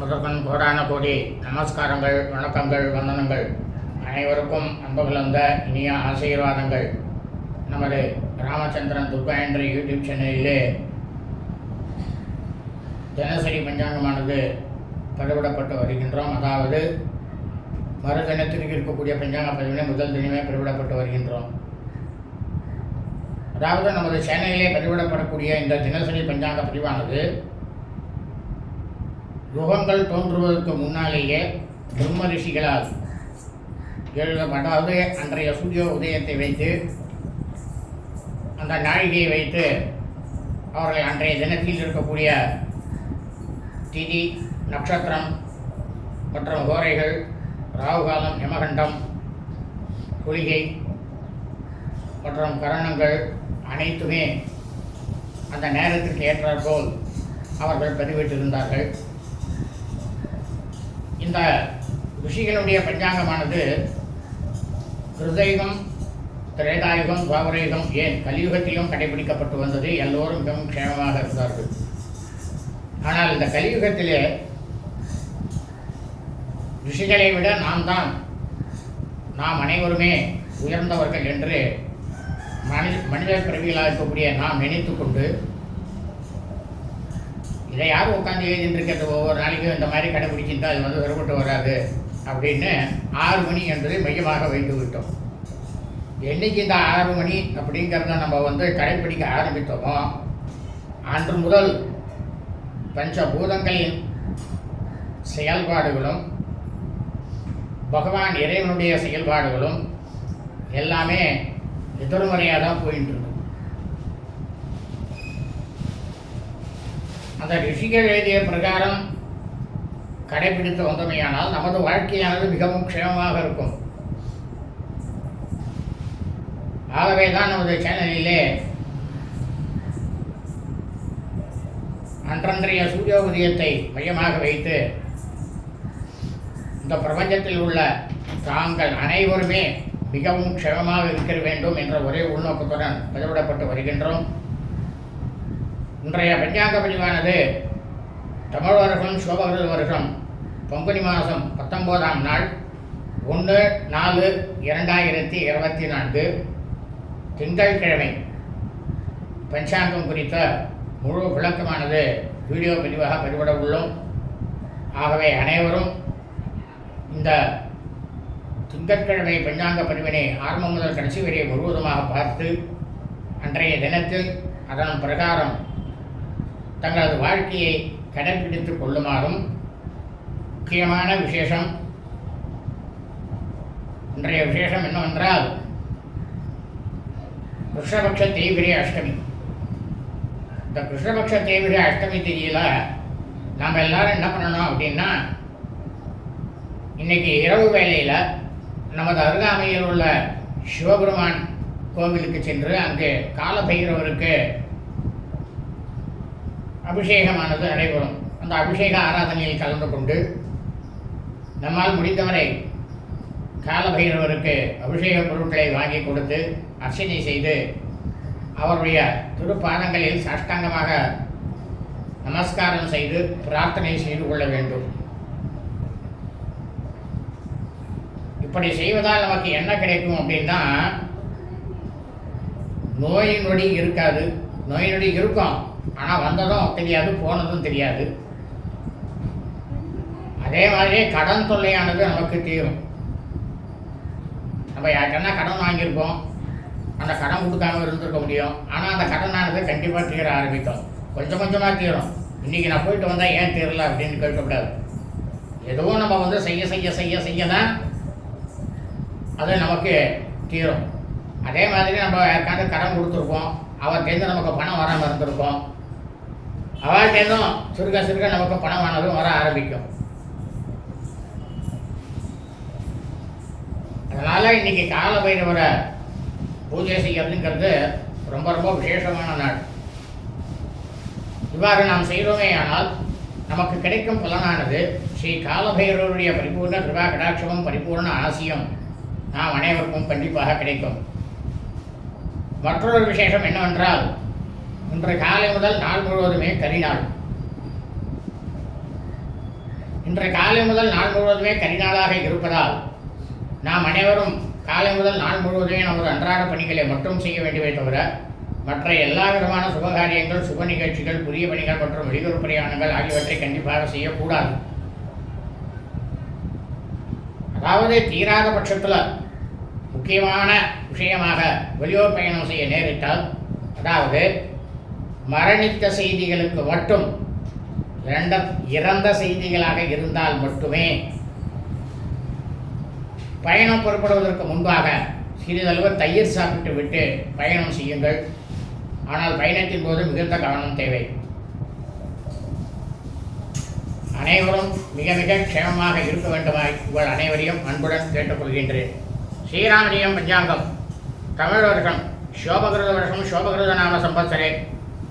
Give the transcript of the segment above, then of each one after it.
முருகன் கோடான கோடி நமஸ்காரங்கள் வணக்கங்கள் வந்தனங்கள். அனைவருக்கும் அன்பு கலந்த இனிய ஆசீர்வாதங்கள். நமது ராமச்சந்திரன் துர்கா என்ற யூடியூப் சேனலிலே தினசரி பஞ்சாங்கமானது பதிவிடப்பட்டு வருகின்றோம். அதாவது மறுதினத்திற்கு இருக்கக்கூடிய பஞ்சாங்க பதிவினை முதல் தினமே பதிவிடப்பட்டு வருகின்றோம். அதாவது நமது சேனலிலே பதிவிடப்படக்கூடிய இந்த தினசரி பஞ்சாங்க பதிவானது யுகங்கள் தோன்றுவதற்கு முன்னாலேயே பிரம்ம ரிஷிகளால் எழுதப்பட்டாவது அன்றைய சூரிய உதயத்தை வைத்து அந்த நாழிகையை வைத்து அவர்கள் அன்றைய தினத்தில் இருக்கக்கூடிய திதி நட்சத்திரம் மற்றும் கோரைகள் ராகுகாலம் யமகண்டம் குளிகை மற்றும் கரணங்கள் அனைத்துமே அந்த நேரத்திற்கு ஏற்றாற்போல் அவர்கள் பதிவிட்டிருந்தார்கள். இந்த ரிஷிகளுடைய பஞ்சாங்கமானது கிருதயுகம் திரேதாயுகம் துவாபரயுகம் ஏன் கலியுகத்திலும் கடைபிடிக்கப்பட்டு வந்தது? எல்லோரும் மிகவும் க்ஷேமமாக இருந்தார்கள். ஆனால் இந்த கலியுகத்திலே ரிஷிகளை விட நாம் தான் நாம் அனைவருமே உயர்ந்தவர்கள் என்று மனித மனித பிறவிகளாக இருக்கக்கூடிய நாம் நினைத்து கொண்டு இதை யாரும் உட்காந்து எழுதிட்டு இருக்கிறது ஒவ்வொரு நாளைக்கும் இந்த மாதிரி கடைபிடிச்சிருந்தால் அது வந்து வருபட்டு வராது அப்படின்னு ஆறு மணி என்பதை மையமாக வைத்து விட்டோம். என்னைக்கு இந்த ஆறு மணி அப்படிங்கிறத நம்ம வந்து கடைப்பிடிக்க ஆரம்பித்தோமோ அன்று முதல் பஞ்சபூதங்களின் செயல்பாடுகளும் பகவான் இறைவனுடைய செயல்பாடுகளும் எல்லாமே எதிர்மறையாக தான் போயிட்டு இருக்கு அந்த ரிஷிகள் எழுதிய பிரகாரம் கடைபிடித்து வந்தமையானால் நமது வாழ்க்கையானது மிகவும் க்ஷேமமாக இருக்கும். ஆகவே தான் நமது சேனலிலே அன்றன்றைய சூரிய உதயத்தை மையமாக வைத்து இந்த பிரபஞ்சத்தில் உள்ள தாங்கள் அனைவருமே மிகவும் க்ஷமமாக இருக்க வேண்டும் என்ற ஒரே உள்நோக்கத்துடன் பதிவிடப்பட்டு வருகின்றோம். இன்றைய பஞ்சாங்க பதிவானது தமிழ் வருஷம் சோபகிருத வருஷம் பங்குனி மாதம் பத்தொம்போதாம் நாள் ஒன்று நாலு இரண்டாயிரத்தி இருபத்தி நான்கு திங்கட்கிழமை பஞ்சாங்கம் குறித்த முழு விளக்கமானது வீடியோ பதிவாக பதிவிட உள்ளோம். ஆகவே அனைவரும் இந்த திங்கட்கிழமை பஞ்சாங்க பதிவினை ஆரம்பம் முதல் கடைசி வரை முழுவதுமாக பார்த்து அன்றைய தினத்தில் அதன் பிரகாரம் தங்களது வாழ்க்கையை கடைபிடித்துக் கொள்ளுமாறும் முக்கியமான விசேஷம். இன்றைய விசேஷம் என்னவென்றால் கிருஷ்ணபக்ஷ தேய்பிரி அஷ்டமி. இந்த கிருஷ்ணபக்ஷ தேய்பிரி அஷ்டமி தெரியல நாம் எல்லாரும் என்ன பண்ணணும் அப்படின்னா இன்னைக்கு இரவு வேளையில் நமது அருகாமையில் உள்ள சிவபெருமான் கோவிலுக்கு சென்று அங்கு காலபைரவருக்கு அபிஷேகமானது நடைபெறும் அந்த அபிஷேக ஆராதனையில் கலந்து கொண்டு நம்மால் முடிந்தவரை காலபைரவருக்கு அபிஷேக பொருட்களை வாங்கி கொடுத்து அர்ச்சனை செய்து அவருடைய திருப்பாதங்களில் சாஷ்டாங்கமாக நமஸ்காரம் செய்து பிரார்த்தனை செய்து கொள்ள வேண்டும். இப்படி செய்வதால் நமக்கு என்ன கிடைக்கும் அப்படின்னா நோய் நொடி இருக்காது. நோய் நொடி இருக்கும். ஆனால் வந்ததும் தெரியாது போனதும் தெரியாது. அதே மாதிரியே கடன் தொல்லையானது நமக்கு தீரும். நம்ம யாருக்கன்னா கடன் வாங்கியிருப்போம். அந்த கடன் கொடுக்காம இருந்திருக்க முடியும். ஆனால் அந்த கடனானது கண்டிப்பாக தீர ஆரம்பிக்கும். கொஞ்சம் கொஞ்சமாக தீரும். இன்றைக்கி நான் போயிட்டு வந்தால் ஏன் தீரல அப்படின்னு கேட்கக்கூடாது. எதுவும் நம்ம வந்து செய்ய செய்ய செய்ய செய்ய தான் அது நமக்கு தீரும். அதே மாதிரி நம்ம யாருக்காண்டு கடன் கொடுத்துருப்போம். அவர்கிட்டேருந்து நமக்கு பணம் வராமல் இருந்திருக்கும். அவள்கிட்டேருந்தும் சுருக்க சுருக்க நமக்கு பணமானதும் வர ஆரம்பிக்கும். அதனால் இன்னைக்கு கால பைரவரை பூஜை செய்யறதுங்கிறது ரொம்ப ரொம்ப விசேஷமான நாள். இவ்வாறு நாம் செய்கிறோமே ஆனால் நமக்கு கிடைக்கும் பலனானது ஸ்ரீ காலபைரவருடைய பரிபூர்ண கிருபா கடாட்சமும் பரிபூர்ண ஆசியம் நாம் அனைவருக்கும் கண்டிப்பாக கிடைக்கும். மற்றொரு விசேஷம் என்னவென்றால் இன்று காலை முதல் நாள் முழுவதுமே கரிநாள். இன்று காலை முதல் நாள் முழுவதுமே கரிநாளாக இருப்பதால் நாம் அனைவரும் காலை முதல் நாள் முழுவதுமே நமது அன்றாட பணிகளை மட்டும் செய்ய வேண்டுமே தவிர மற்ற எல்லா விதமான சுபகாரியங்கள் சுப நிகழ்ச்சிகள் புதிய பணிகள் மற்றும் வெளியூர் பிரயாணங்கள் ஆகியவற்றை கண்டிப்பாக செய்யக்கூடாது. அதாவது தீராத பட்சத்தில் முக்கியமான விஷயமாக வெளியூர் பயணம் செய்ய நேரிட்டால் அதாவது மரணித்த செய்திகளுக்கு மட்டும் இறந்த இறந்த செய்திகளாக இருந்தால் மட்டுமே பயணம் புறப்படுவதற்கு முன்பாக சிறிதளவு தயிர் சாப்பிட்டு விட்டு பயணம் செய்யுங்கள். ஆனால் பயணத்தின் போது மிகுந்த கவனம் தேவை. அனைவரும் மிக மிக க்ஷேமமாக இருக்க வேண்டுமாய் உங்கள் அனைவரையும் அன்புடன் கேட்டுக்கொள்கின்றேன். ஸ்ரீராமஜெயம் பஞ்சாங்கம். தமிழ் வருஷம் சோபகிருத வருஷம் சோபகிருத நாம சம்பத்சரே.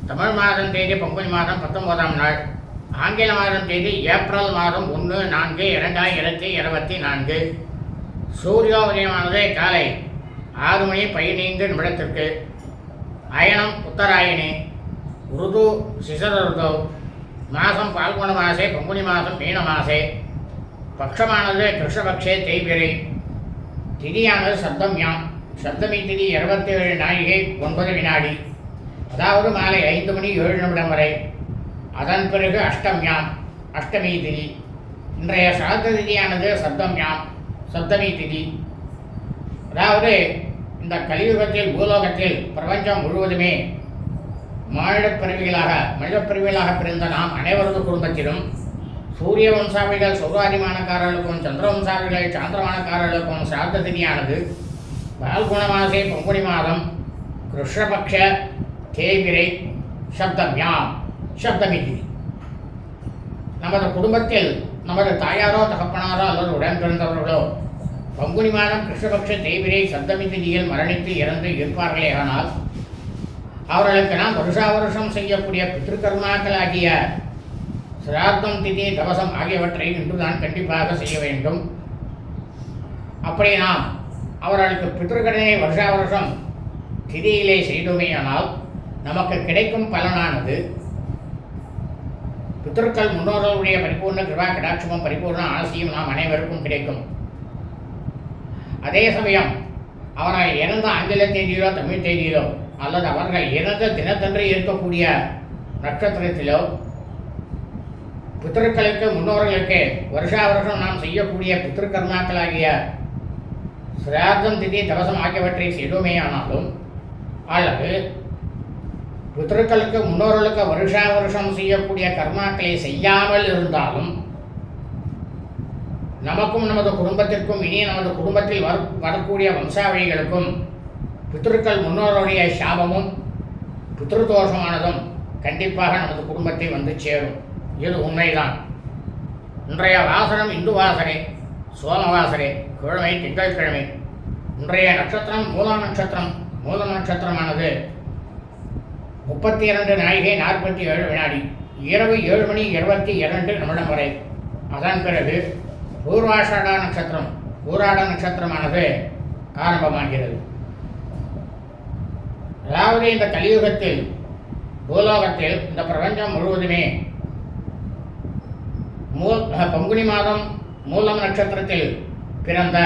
தமிழ் மாதம் தேதி பங்குனி மாதம் பத்தொன்பதாம் நாள். ஆங்கில மாதம் தேதி ஏப்ரல் மாதம் ஒன்று நான்கு இரண்டாயிரத்தி இருபத்தி நான்கு. சூரியோதயமானது காலை ஆறு மணி பதினைந்து நிமிடத்திற்கு. அயனம் உத்தராயணி ருது சிசரருது மாதம் பால்குண மாசே பங்குனி மாதம் மீன மாசே. பக்ஷமானது கிருஷ்ணபக்ஷே தேய்பிரை. திதியானது சப்தம்யாம். சப்தமி திதி இருபத்தி ஏழு நாழிகை ஒன்பது வினாடி. அதாவது மாலை ஐந்து மணி ஏழு நிமிடம் வரை. அதன் பிறகு அஷ்டம்யாம் அஷ்டமி திதி. இன்றைய சாத்த திதியானது சப்தம்யாம் சப்தமி திதி. அதாவது இந்த கலியுகத்தில் பூலோகத்தில் பிரபஞ்சம் முழுவதுமே மானிடப் பிறவிகளாக மனிதப் பிறவிகளாக பிறந்த நாம் அனைவரது குடும்பத்திலும் சூரிய வம்சாவிகள் சௌராதிமானக்காரர்களுக்கும் சந்திர வம்சாவிகள் சாந்திரமானக்காரர்களுக்கும் சாத்த திதியானது பால்குண மாசே பங்குனி மாதம் கிருஷ்ணபக்ஷ தேவிரை சப்தம் யாம் சப்தமிதி நமது குடும்பத்தில் நமது தாயாரோ தகப்பனாரோ அல்லது உடன் பிறந்தவர்களோ பங்குனி மாதம் கிருஷ்ணபக்ஷ தேவிரை சப்தமி திதியில் மரணித்து இறந்து இருப்பார்களே ஆனால் அவர்களுக்கு நாம் வருஷா வருஷம் செய்யக்கூடிய பித்ருக்கர்மாக்களாகிய சிரார்த்தம் திதி தவசம் ஆகியவற்றை இன்று நான் கண்டிப்பாக செய்ய வேண்டும். அப்படி நாம் அவர்களுக்கு பித்ருக்கடனை வருஷா வருஷம் திதியிலே செய்தோமேயானால் நமக்கு கிடைக்கும் பலனானது பித்தர்கள் முன்னோர்களுடைய பரிபூர்ண கிருபா கடாட்சமும் பரிபூர்ண ஆசையும் நாம் அனைவருக்கும் கிடைக்கும். அதே சமயம் அவர்கள் இறந்த ஆங்கில தேதியிலோ தமிழ் தேதியிலோ அல்லது அவர்கள் இறந்த தினத்தன்று இருக்கக்கூடிய நட்சத்திரத்திலோ பித்திருக்களுக்கு முன்னோர்களுக்கு வருஷா வருஷம் நாம் செய்யக்கூடிய பித்திருக்கர்மாக்களாகிய சிரார்த்தம் திதி தவசம் ஆகியவற்றை செய்தோமே ஆனாலும் அல்லது பித்திருக்களுக்கு முன்னோர்களுக்கு வருஷா வருஷம் செய்யக்கூடிய கர்மாக்களை செய்யாமல் இருந்தாலும் நமக்கும் நமது குடும்பத்திற்கும் இனி நமது குடும்பத்தில் வர வரக்கூடிய வம்சாவளிகளுக்கும் பித்திருக்கள் முன்னோருடைய சாபமும் பித்ருதோஷமானதும் கண்டிப்பாக நமது குடும்பத்தை வந்து சேரும். இது உண்மைதான். இன்றைய வாசனம் இந்து வாசனை சோமவாசனை கிழமை திங்கட்கிழமை. இன்றைய நட்சத்திரம் மூல நட்சத்திரம் மூல நட்சத்திரமானது. முப்பத்தி இரண்டு நாழிகை நாற்பத்தி ஏழு வினாடி. இரவு ஏழு மணி இருபத்தி இரண்டு நிமிடம் வரை. அதன் பிறகு பூர்வாஷாடா நட்சத்திரம் ஊராட நட்சத்திரமானது ஆரம்பமாகிறது. அதாவது இந்த கலியுகத்தில் பூலோகத்தில் இந்த பிரபஞ்சம் முழுவதுமே மூ பங்குனி மாதம் மூலம் நட்சத்திரத்தில் பிறந்த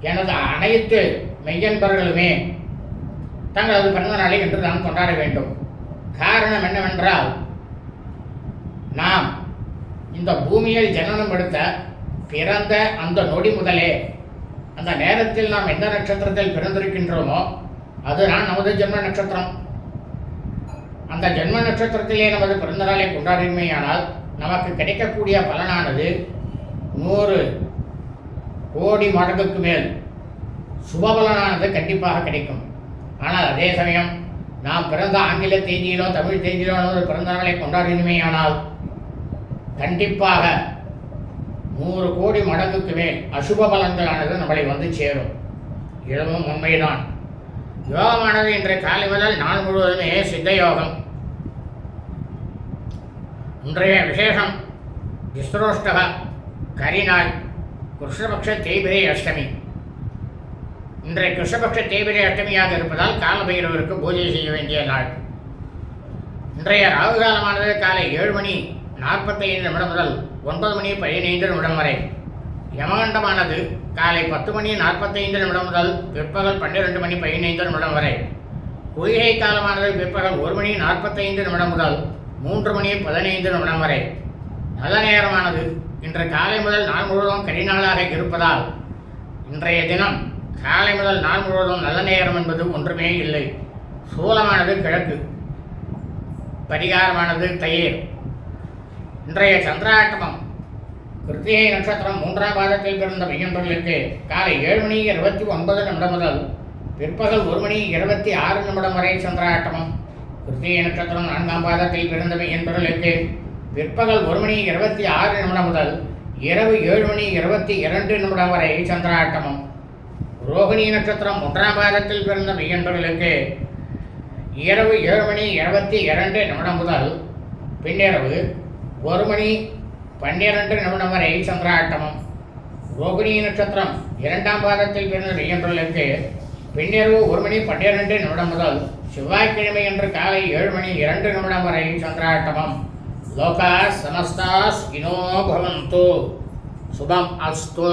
எனது அனைத்து மெய்யன்பர்களுமே தங்களது பிறந்த நாளை என்று நாம் கொண்டாட வேண்டும். காரணம் என்னவென்றால் நாம் இந்த பூமியில் ஜனனம் எடுத்த பிறந்த அந்த நொடி முதலே அந்த நேரத்தில் நாம் எந்த நட்சத்திரத்தில் பிறந்திருக்கின்றோமோ அதுதான் நமது ஜென்ம நட்சத்திரம். அந்த ஜென்ம நட்சத்திரத்திலே நமது பிறந்த நாளை கொண்டாடுமையானால் நமக்கு கிடைக்கக்கூடிய பலனானது நூறு கோடி மடங்குக்கு மேல். சுபபலனானது கண்டிப்பாக கிடைக்கும். ஆனால் அதே சமயம் நாம் பிறந்த ஆங்கில தேதியிலோ தமிழ் தேதியிலோ நமது பிறந்த நாளை கொண்டாடினுமேயானால் கண்டிப்பாக நூறு கோடி மடங்குக்கு மேல் அசுப பலன்களானது நம்மளை வந்து சேரும். இதுவும் உண்மைதான். யோகமானது இன்றைய காலை முதல் நாள் முழுவதுமே சித்த யோகம். இன்றைய விசேஷம் விஸ்ரோஷ்டக கரிநாள் கிருஷ்ணபக்ஷ தேய்பிரை அஷ்டமி. இன்றைய கிருஷ்ணபக்ஷ தேவிரை அஷ்டமியாக இருப்பதால் காலபைரவருக்கு பூஜை செய்ய வேண்டிய நாள். இன்றைய ராகு காலமானது காலை ஏழு மணி நாற்பத்தைந்து நிமிடம் முதல் ஒன்பது மணி பதினைந்து நிமிடம் வரை. யமகண்டமானது காலை பத்து மணி நாற்பத்தைந்து நிமிடம் முதல் பிற்பகல் பன்னிரெண்டு மணி பதினைந்து நிமிடம் வரை. குளிகை காலமானது பிற்பகல் ஒரு மணி நாற்பத்தைந்து நிமிடம் முதல் மூன்று மணி பதினைந்து நிமிடம் வரை. நல்ல நேரமானது இன்று காலை முதல் நாள் முழுவதும் கரிநாளாக இருப்பதால் இன்றைய தினம் காலை முதல் நாள் முழுவதும் நல்ல நேரம் என்பது ஒன்றுமே இல்லை. சூலமானது கிழக்கு பரிகாரமானது தயிர். இன்றைய சந்திராட்டமம் கிருத்திகை நட்சத்திரம் மூன்றாம் பாதத்தில் பிறந்த மையன்பர்களுக்கு காலை ஏழு மணி இருபத்தி ஒன்பது நிமிடம் முதல் பிற்பகல் ஒரு மணி இருபத்தி ஆறு நிமிடம் வரை சந்திராட்டமம். கிருத்திகை நட்சத்திரம் நான்காம் பாதத்தில் பிறந்த மையன்பர்களுக்கு பிற்பகல் ஒரு மணி இருபத்தி ஆறு நிமிடம் முதல் இரவு ஏழு மணி இருபத்தி இரண்டு நிமிடம் வரை சந்திராட்டமம். ரோகிணி நட்சத்திரம் ஒன்றாம் பாதத்தில் பிறந்த மெய்யன்பர்களுக்கு இரவு ஏழு மணி இருபத்தி இரண்டு நிமிடம் முதல் பின்னிரவு ஒரு மணி பன்னிரண்டு நிமிடம் வரை சந்திராட்டமம். ரோகிணி நட்சத்திரம் இரண்டாம் பாதத்தில் பிறந்த மெய்யன்பர்களுக்கு பின்னிரவு ஒரு மணி பன்னிரண்டு நிமிடம் முதல் செவ்வாய்க்கிழமை அன்று காலை ஏழு மணி இரண்டு நிமிடம் வரை சந்திராட்டமம். லோகா சமஸ்தாஸ் இனோ பவந்தோ. சுபம் அஸ்தோ.